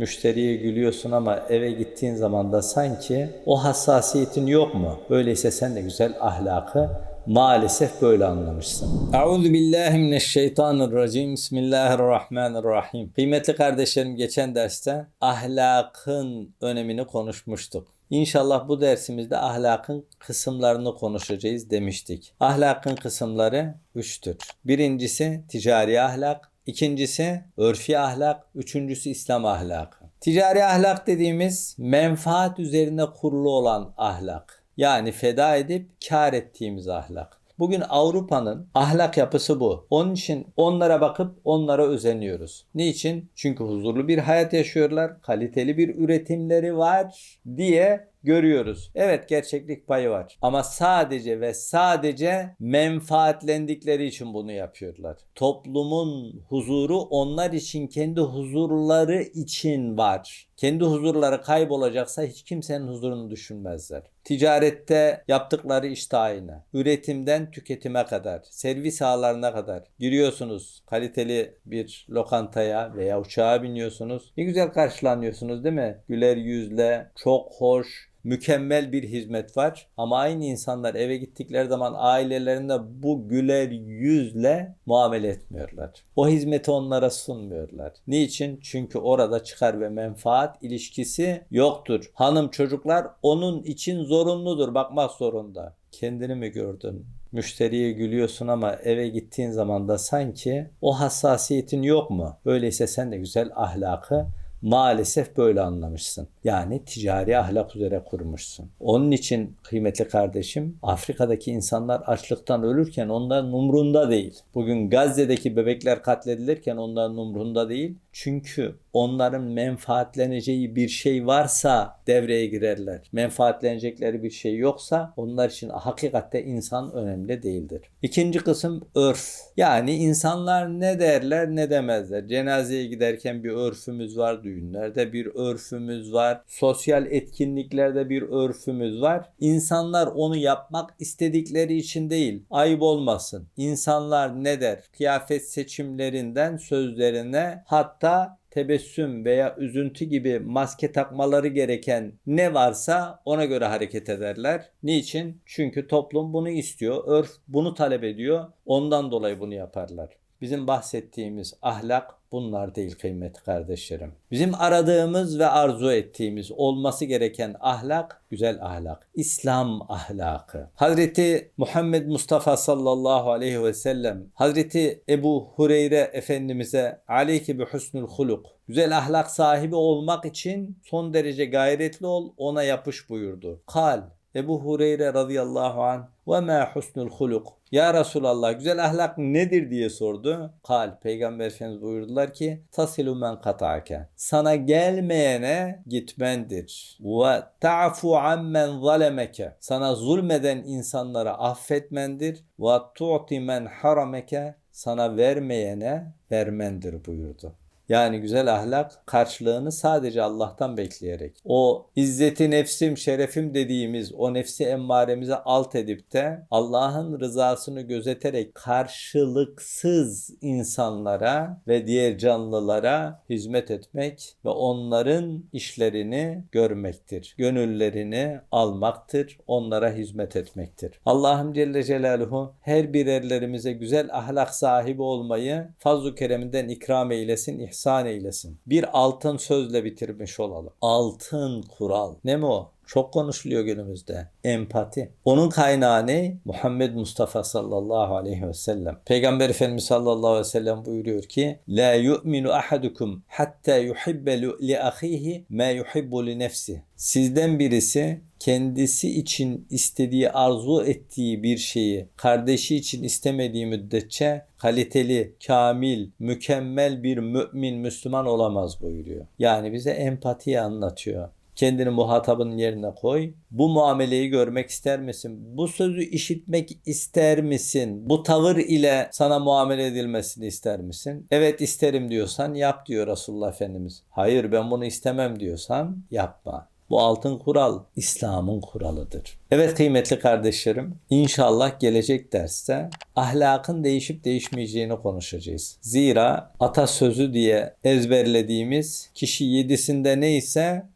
Müşteriye gülüyorsun ama eve gittiğin zaman da sanki o hassasiyetin yok mu? Öyleyse sen de güzel ahlakı maalesef böyle anlamışsın. Euzu billahi mineşşeytanirracim. Bismillahirrahmanirrahim. Kıymetli kardeşlerim geçen derste ahlakın önemini konuşmuştuk. İnşallah bu dersimizde ahlakın kısımlarını konuşacağız demiştik. Ahlakın kısımları üçtür. Birincisi ticari ahlak, ikincisi örfi ahlak, üçüncüsü İslam ahlakı. Ticari ahlak dediğimiz menfaat üzerine kurulu olan ahlak. Yani feda edip kar ettiğimiz ahlak. Bugün Avrupa'nın ahlak yapısı bu. Onun için onlara bakıp onlara özeniyoruz. Niçin? Çünkü huzurlu bir hayat yaşıyorlar, kaliteli bir üretimleri var diye görüyoruz. Evet gerçeklik payı var. Ama sadece ve sadece menfaatlendikleri için bunu yapıyorlar. Toplumun huzuru onlar için kendi huzurları için var. Kendi huzurları kaybolacaksa hiç kimsenin huzurunu düşünmezler. Ticarette yaptıkları iş aynı. Üretimden tüketime kadar, servis ağlarına kadar giriyorsunuz kaliteli bir lokantaya veya uçağa biniyorsunuz. Ne güzel karşılanıyorsunuz değil mi? Güler yüzle, çok hoş, mükemmel bir hizmet var. Ama aynı insanlar eve gittikleri zaman ailelerinde bu güler yüzle muamele etmiyorlar. O hizmeti onlara sunmuyorlar. Niçin? Çünkü orada çıkar ve menfaat ilişkisi yoktur. Hanım çocuklar onun için zorunludur. Bakmak zorunda. Kendini mi gördün? Müşteriye gülüyorsun ama eve gittiğin zaman da sanki o hassasiyetin yok mu? Öyleyse sen de güzel ahlakı maalesef böyle anlamışsın. Yani ticari ahlak üzere kurmuşsun. Onun için kıymetli kardeşim Afrika'daki insanlar açlıktan ölürken onların umrunda değil. Bugün Gazze'deki bebekler katledilirken onların umrunda değil. Çünkü onların menfaatleneceği bir şey varsa devreye girerler. Menfaatlenecekleri bir şey yoksa onlar için hakikatte insan önemli değildir. İkinci kısım örf. Yani insanlar ne derler ne demezler. Cenazeye giderken bir örfümüz var, düğünlerde bir örfümüz var, sosyal etkinliklerde bir örfümüz var. İnsanlar onu yapmak istedikleri için değil, ayıp olmasın. İnsanlar ne der? Kıyafet seçimlerinden sözlerine hatta tebessüm veya üzüntü gibi maske takmaları gereken ne varsa ona göre hareket ederler. Niçin? Çünkü toplum bunu istiyor, örf bunu talep ediyor. Ondan dolayı bunu yaparlar. Bizim bahsettiğimiz ahlak bunlar değil kıymetli kardeşlerim. Bizim aradığımız ve arzu ettiğimiz olması gereken ahlak güzel ahlak. İslam ahlakı. Hazreti Muhammed Mustafa sallallahu aleyhi ve sellem Hazreti Ebu Hureyre Efendimiz'e aleyki bi husnul huluk güzel ahlak sahibi olmak için son derece gayretli ol ona yapış buyurdu. Kal Ebu Hureyre radıyallahu anh ve ma husnul huluk. Ya Resulallah güzel ahlak nedir diye sordu. Kal Peygamber Efendimiz buyurdular ki tasilu men kata'ake. Sana gelmeyene gitmendir. Ve ta'fu ammen zalemeke. Sana zulmeden insanlara affetmendir. Ve tu'ti men harameke. Sana vermeyene vermendir buyurdu. Yani güzel ahlak karşılığını sadece Allah'tan bekleyerek. O izzeti nefsim, şerefim dediğimiz o nefsi emmaremize alt edip de Allah'ın rızasını gözeterek karşılıksız insanlara ve diğer canlılara hizmet etmek ve onların işlerini görmektir. Gönüllerini almaktır, onlara hizmet etmektir. Allah'ım Celle Celaluhu her birerlerimize güzel ahlak sahibi olmayı fazl-ı kereminden ikram eylesin, ihsan eylesin. Bir altın sözle bitirmiş olalım. Altın kural. Ne mi o? Çok konuşuluyor günümüzde. Empati. Onun kaynağı ne? Muhammed Mustafa sallallahu aleyhi ve sellem. Peygamber Efendimiz sallallahu aleyhi ve sellem buyuruyor ki La yu'minu ahadukum hatta yuhibbe li ahihi ma yuhibbu li nefsi. Sizden birisi kendisi için istediği, arzu ettiği bir şeyi kardeşi için istemediği müddetçe kaliteli, kamil, mükemmel bir mümin, Müslüman olamaz buyuruyor. Yani bize empatiyi anlatıyor. Kendini muhatabın yerine koy. Bu muameleyi görmek ister misin? Bu sözü işitmek ister misin? Bu tavır ile sana muamele edilmesini ister misin? Evet isterim diyorsan yap diyor Resulullah Efendimiz. Hayır ben bunu istemem diyorsan yapma. Bu altın kural İslam'ın kuralıdır. Evet kıymetli kardeşlerim, inşallah gelecek derste ahlakın değişip değişmeyeceğini konuşacağız. Zira atasözü diye ezberlediğimiz kişi yedisinde neyse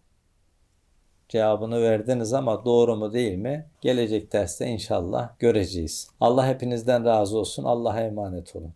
cevabını verdiniz ama doğru mu değil mi? Gelecek derste inşallah göreceğiz. Allah hepinizden razı olsun. Allah'a emanet olun.